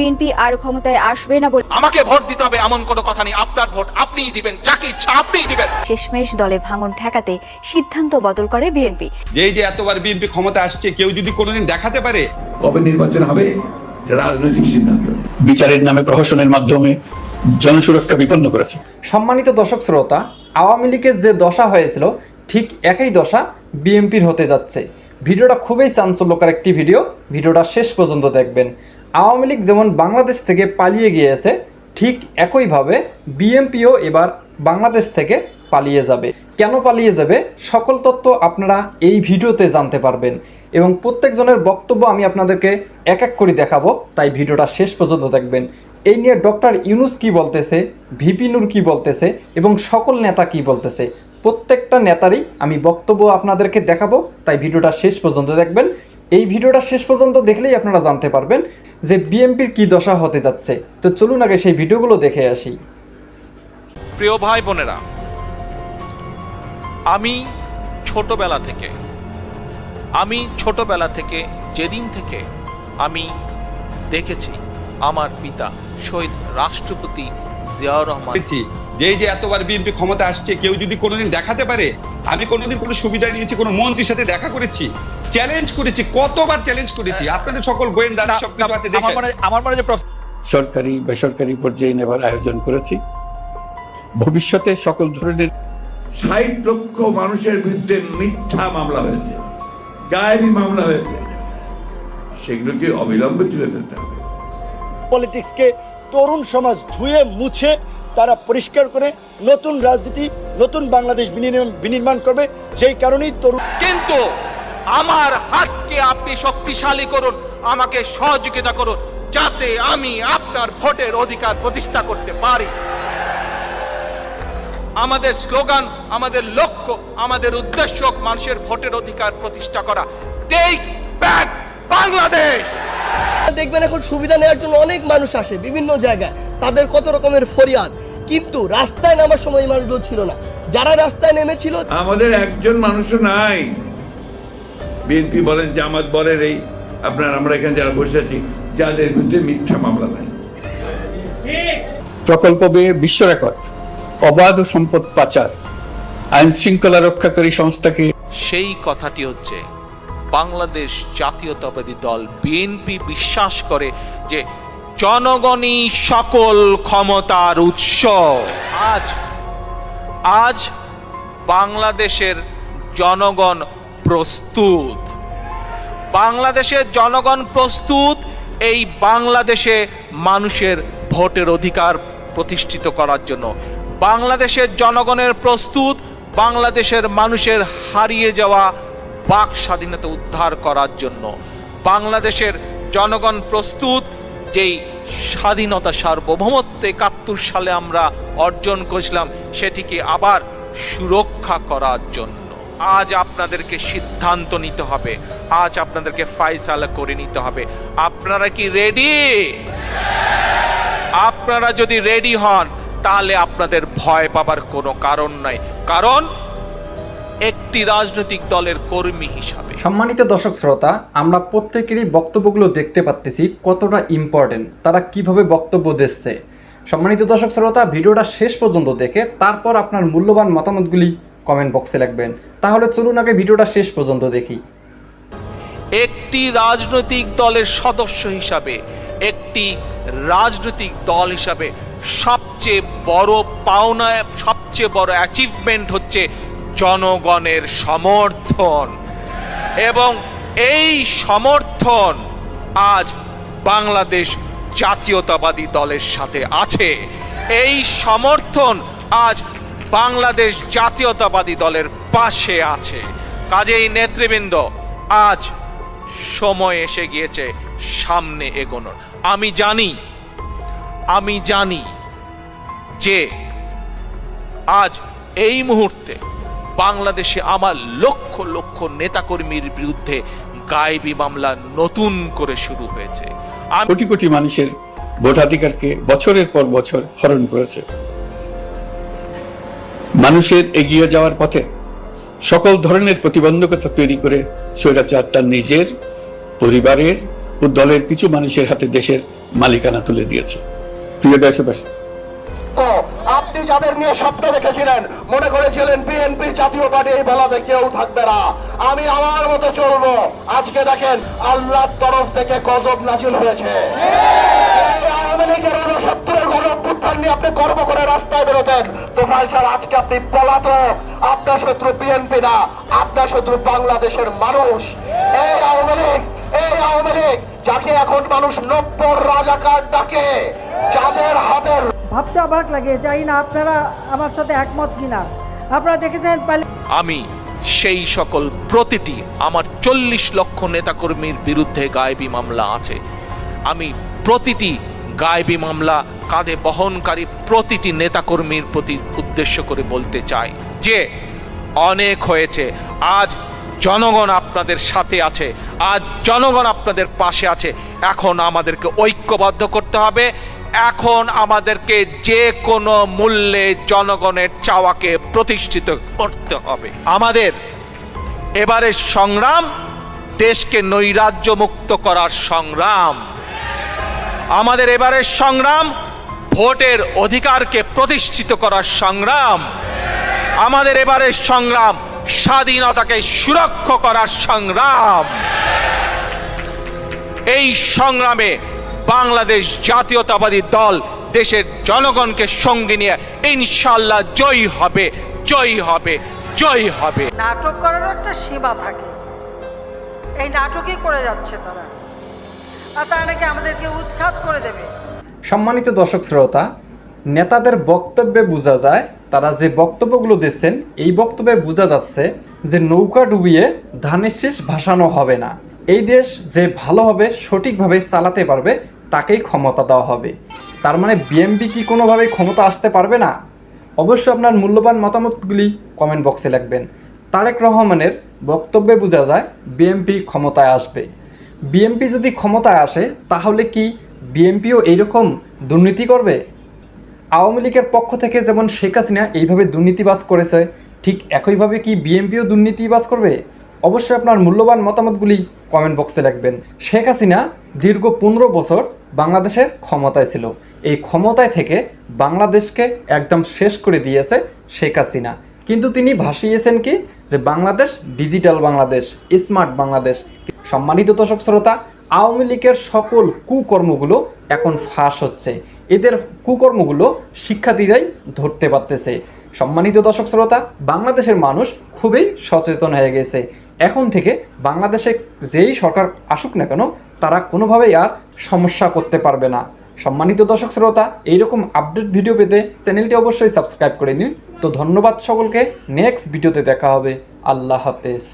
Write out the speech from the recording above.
BNP আর ক্ষমতায় আসবে না বলে আমাকে ভোট দিতে হবে এমন কোনো কথা নেই। আপনার ভোট আপনিই দিবেন। যাকে ইচ্ছা আপনিই দিবেন। শেষমেশ দলে ভাঙন ঠেকাতে সিদ্ধান্ত বদল করে বিএনপি। যে এই যে এতবার বিএনপি ক্ষমতা আসছে কেউ যদি কোনোদিন দেখাতে পারে কবে নির্বাচন হবে? রাজনৈতিক সিদ্ধান্ত। বিচারের নামে প্রহসনের মাধ্যমে জনসুরক্ষা বিপন্ন করেছে। সম্মানিত দর্শক শ্রোতা আওয়ামী লীগের যে দশা হয়েছিল ঠিক একই দশা বিএনপির হতে যাচ্ছে। ভিডিওটা খুবই চাঞ্চল্যকর একটি ভিডিও। ভিডিওটা শেষ পর্যন্ত দেখবেন। আওয়ামী লীগ যেমন বাংলাদেশ থেকে পালিয়ে গিয়েছে ঠিক একইভাবে বিএনপিও এবার বাংলাদেশ থেকে পালিয়ে যাবে। কেন পালিয়ে যাবে? সকল তথ্য আপনারা এই ভিডিওতে জানতে পারবেন এবং প্রত্যেকজনের বক্তব্য আমি আপনাদেরকে এক এক করে দেখাবো, তাই ভিডিওটা শেষ পর্যন্ত দেখবেন। এই নিয়ে ডক্টর ইউনুস কি বলতেছে, ভিপি নূর কি বলতেছে এবং সকল নেতা কি বলতেছে, প্রত্যেকটা নেতারই আমি বক্তব্য আপনাদেরকে দেখাবো, তাই ভিডিওটা শেষ পর্যন্ত দেখবেন। এই ভিডিওটা শেষ পর্যন্ত দেখলেই আপনারা জানতে পারবেন যে বিএনপির কি দশা হতে যাচ্ছে। তো চলুন আগে সেই ভিডিওগুলো দেখে আসি। প্রিয় ভাই বোনেরা আমি ছোটবেলা থেকে আমি ছোটবেলা থেকে যেদিন থেকে আমি দেখেছি আমার পিতা শহীদ রাষ্ট্রপতি জিয়াউর রহমান। যে যে এতবার বিএনপি ক্ষমতা আসছে কেউ যদি কোনোদিন দেখাতে পারে আমি কোনোদিন কোনো সুবিধা নিয়েছি কোনো মন্ত্রীর সাথে দেখা করেছি চ্যালেঞ্জ করেছি কতবার চ্যালেঞ্জ করেছি? আপনাদের সকল গোয়েন্দা সব আছে দেখে আমার মনে আমার মনে যে সরকারি বেসরকারি পর্যায়ে নেবার আয়োজন করেছি। ভবিষ্যতে সকল ধরনের ষাট লক্ষ মানুষের বিরুদ্ধে মিথ্যা মামলা হয়েছে গায়েবী মামলা হয়েছে। সেগুলোকে অবিলম্বে তুলে ফেলতে হবে? পলিটিক্সকে তরুণ সমাজ ধুয়ে মুছে তারা পরিষ্কার করে নতুন রাজনীতি নতুন বাংলাদেশ বিনির্মাণ- বিনির্মাণ করবে যেই কারণেই তরুণ কিন্তু আমার হাতকে আপনি শক্তিশালী করুন আমাকে সহযোগিতা করুন যাতে আমি আপনার ভোটের অধিকার প্রতিষ্ঠা করতে পারি। আমাদের স্লোগান আমাদের লক্ষ্য আমাদের উদ্দেশ্য মানুষের ভোটের অধিকার প্রতিষ্ঠা করা। টেক ব্যাক বাংলাদেশ দেখবেন এখন সুবিধা নেওয়ার জন্য অনেক মানুষ আসে বিভিন্ন জায়গায়। তাদের কত রকমের ফরিয়াদ। কিন্তু রাস্তায় নামার সময় মানুষগুলো ছিল না। যারা রাস্তায় নেমেছিল আমাদের একজন মানুষও নাই। বিএনপি বলেন জামাত বলেন এই আপনার আমরা এখানে যারা বসে আছি যাদের বিরুদ্ধে মিথ্যা মামলা নাই। প্রকল্প বিশ্ব রেকর্ড অবাধ সম্পদ পাচার আইন শৃঙ্খলা রক্ষাকারী সংস্থাকে সেই কথাটি হচ্ছে বাংলাদেশ জাতীয়তাবাদী দল বিএনপি বিশ্বাস করে যে জনগণই সকল ক্ষমতার উৎস। আজ আজ বাংলাদেশের জনগণ প্রস্তুত। বাংলাদেশের জনগণ প্রস্তুত, এই বাংলাদেশে মানুষের ভোটের অধিকার প্রতিষ্ঠিত করার জন্য। বাংলাদেশের জনগণের প্রস্তুত, বাংলাদেশের মানুষের হারিয়ে যাওয়া বাক স্বাধীনতা উদ্ধার করার জন্য। বাংলাদেশের জনগণ প্রস্তুত, যেই স্বাধীনতা সার্বভৌমত্ব একাত্তর সালে আমরা অর্জন করেছিলাম, সেটিকে আবার সুরক্ষা করার জন্য। আজ আপনাদেরকে সিদ্ধান্ত নিতে হবে। আজ আপনাদেরকে ফাইসালা করে নিতে হবে। আপনারা কি রেডি আপনারা যদি রেডি হন, তাহলে আপনাদের ভয় পাবার কোনো কারণ নাই। কারণ, একটি রাজনৈতিক দলের কর্মী হিসাবে। সম্মানিত দর্শক শ্রোতা, আমরা প্রত্যেকেরই বক্তব্যগুলো দেখতে পাচ্তেছি কতটা ইম্পর্টেন্ট তারা কীভাবে বক্তব্য দিচ্ছে। সম্মানিত দর্শক শ্রোতা, ভিডিওটা শেষ পর্যন্ত দেখে তারপর আপনার মূল্যবান মতামতগুলি কমেন্ট বক্সে লিখবেন। তাহলে চলুন আগে ভিডিওটা শেষ পর্যন্ত দেখি। একটি রাজনৈতিক দলের সদস্য হিসাবে, একটি রাজনৈতিক দল হিসাবে সবচেয়ে বড় পাওনা, সবচেয়ে বড় অ্যাচিভমেন্ট হচ্ছে জনগণের সমর্থন। এবং এই সমর্থন আজ বাংলাদেশ জাতীয়তাবাদী দলের সাথে আছে। এই সমর্থন আজ বাংলাদেশ জাতীয়তাবাদী দলের পাশে আছে। কাজেই নেতৃবৃন্দ, আজ সময় এসে গিয়েছে সামনে এগোনোর। আমি জানি আমি জানি যে আজ এই মুহূর্তে বাংলাদেশে আমার লক্ষ লক্ষ নেতাকর্মীর বিরুদ্ধে গায়েবী মামলা নতুন করে শুরু হয়েছে। কোটি কোটি মানুষের ভোটাধিকারকে বছরের পর বছর হরণ করেছে। মানুষের এগিয়ে যাওয়ার পথে সকল ধরনের প্রতিবন্ধকতা তৈরি করে স্বৈরাচার তার নিজের, পরিবারের ও দলের কিছু মানুষের হাতে দেশের মালিকানা তুলে দিয়েছে। প্রিয় দেশবাসী আপনি যাদের নিয়ে স্বপ্ন দেখেছিলেন, মনে করেছিলেন বিএনপি জাতীয় পার্টি এই বেলাতে কেউ থাকবে না। আমি আমার মতো চলবো। আজকে দেখেন আল্লাহর তরফ থেকে গজব নাজিল হয়েছে। নিয়ে আপনি গর্ব করে রাস্তায় বেরোতেন। তো ভাই স্যার আজকে আপনি পলাতক। আপনার শত্রু বিএনপি না আপনার শত্রু বাংলাদেশের মানুষ। এই আওয়ামী লীগ এই আওয়ামী লীগ যাকে এখন মানুষ নব্বর রাজাকার ডাকে যাদের হাতের ভাবতে অবাক লাগে জানি না আপনারা আমার সাথে একমত কিনা। আপনারা দেখেছেন আমি সেই সকল প্রতিটি আমার চল্লিশ লক্ষ নেতাকর্মীর বিরুদ্ধে গায়েবী মামলা আছে। আমি প্রতিটি গায়েবী মামলা কাঁধে বহনকারী প্রতিটি নেতাকর্মীর প্রতি উদ্দেশ্য করে বলতে চাই যে, অনেক হয়েছে। আজ জনগণ আপনাদের সাথে আছে। আজ জনগণ আপনাদের পাশে আছে। এখন আমাদেরকে ঐক্যবদ্ধ করতে হবে। এখন আমাদেরকে যে কোনো মূল্যে জনগণের চাওয়াকে প্রতিষ্ঠিত করতে হবে। আমাদের এবারের সংগ্রাম, দেশকে নৈরাজ্য মুক্ত করার সংগ্রাম। আমাদের এবারের সংগ্রাম ভোটের অধিকারকে প্রতিষ্ঠিত করার সংগ্রাম। আমাদের এবারের সংগ্রাম স্বাধীনতাকে সুরক্ষা করার সংগ্রাম। এই সংগ্রামে বাংলাদেশ জাতীয়তাবাদী দল দেশের জনগণকে সঙ্গে নিয়ে ইনশাল্লাহ জয়ী হবে জয়ী হবে জয়ী হবে। নাটক করার একটা সীমা থাকে। এই নাটকই করে যাচ্ছে তারা। আর তারা নাকি আমাদেরকে উৎখাত করে দেবে। সম্মানিত দর্শক শ্রোতা, নেতাদের বক্তব্যে বোঝা যায়, তারা যে বক্তব্যগুলো দিচ্ছেন, এই বক্তব্যে বোঝা যাচ্ছে যে নৌকা ডুবিয়ে ধানের শীষ ভাসানো হবে না। এই দেশ যে ভালোভাবে সঠিকভাবে চালাতে পারবে, তাকেই ক্ষমতা দেওয়া হবে। তার মানে বিএমপি কি কোনোভাবেই ক্ষমতা আসতে পারবে না? অবশ্যই আপনার মূল্যবান মতামতগুলি কমেন্ট বক্সে লিখবেন। তারেক রহমানের বক্তব্যে বোঝা যায়, বিএমপি ক্ষমতায় আসবে। বিএমপি যদি ক্ষমতায় আসে, তাহলে কি বিএমপিও এইরকম দুর্নীতি করবে? আওয়ামী লীগের পক্ষ থেকে যেমন শেখ হাসিনা এইভাবে দুর্নীতিবাজ করেছে, ঠিক একইভাবে কি বিএমপিও দুর্নীতিবাজ করবে? অবশ্যই আপনার মূল্যবান মতামতগুলি কমেন্ট বক্সে লিখবেন শেখ হাসিনা দীর্ঘ পনেরো বছর বাংলাদেশের ক্ষমতায় ছিল। এই ক্ষমতায় থেকে বাংলাদেশকে একদম শেষ করে দিয়েছে শেখ হাসিনা। কিন্তু তিনি ভাসিয়েছেন কি? যে বাংলাদেশ, ডিজিটাল বাংলাদেশ, স্মার্ট বাংলাদেশ, সম্মানিত দর্শক শ্রোতা, আওয়ামী লীগের সকল কুকর্মগুলো এখন ফাঁস হচ্ছে। এদের কুকর্মগুলো শিক্ষার্থীরাই ধরতে পারতেছে। সম্মানিত দর্শক শ্রোতা, বাংলাদেশের মানুষ খুবই সচেতন হয়ে গেছে। এখন থেকে বাংলাদেশে যেই সরকার আসুক না কেন, তারা কোনোভাবেই আর সমস্যা করতে পারবে না। সম্মানিত দর্শক শ্রোতা, এইরকম আপডেট ভিডিও পেতে চ্যানেলটি অবশ্যই সাবস্ক্রাইব করে নিন। তো ধন্যবাদ সকলকে নেক্সট ভিডিওতে দেখা হবে। আল্লাহ হাফেজ।